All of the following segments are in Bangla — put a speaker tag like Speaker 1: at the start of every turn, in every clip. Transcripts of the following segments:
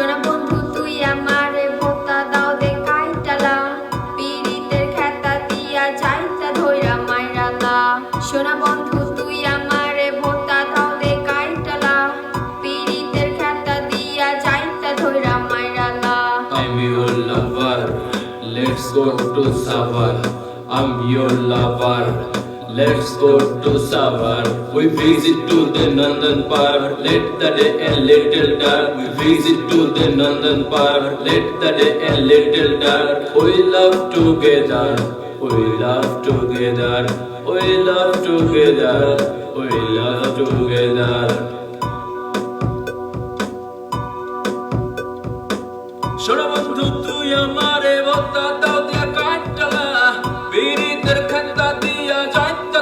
Speaker 1: সোনা বন্ধু, তুই আমারে ভোতা দাও দে কাইটালা পীড়িতের খেতা দিয়া যাইতা ধইরা মাইরালা সোনা বন্ধু, তুই আমারে ভোতা দাও দে কাইটালা পীড়িতের খেতা দিয়া যাইতা ধইরা
Speaker 2: lover. Let's go to Savar. I'm your lover. Let's go to Savar. We visit to the Nandan Park. Let the day a little dark. We visit to the Nandan Park. Let the day a little dark. We love together. We love together. We love together. We love together. শোনো বন্ধু তুই আমারে বত্তা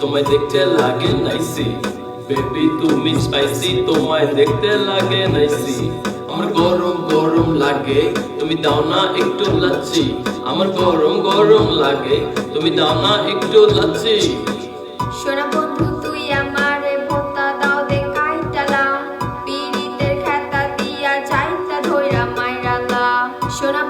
Speaker 2: তোমায় দেখতে লাগে নাইসি। বেবি, তুমি স্পাইসি তোমায় দেখতে লাগে নাইসি। আমার গরম গরম লাগে, তুমি দাও না একটু লাচ্ছি। আমার গরম গরম লাগে, তুমি দাও না একটু লাচ্ছি।
Speaker 1: সোনা বন্ধু chorar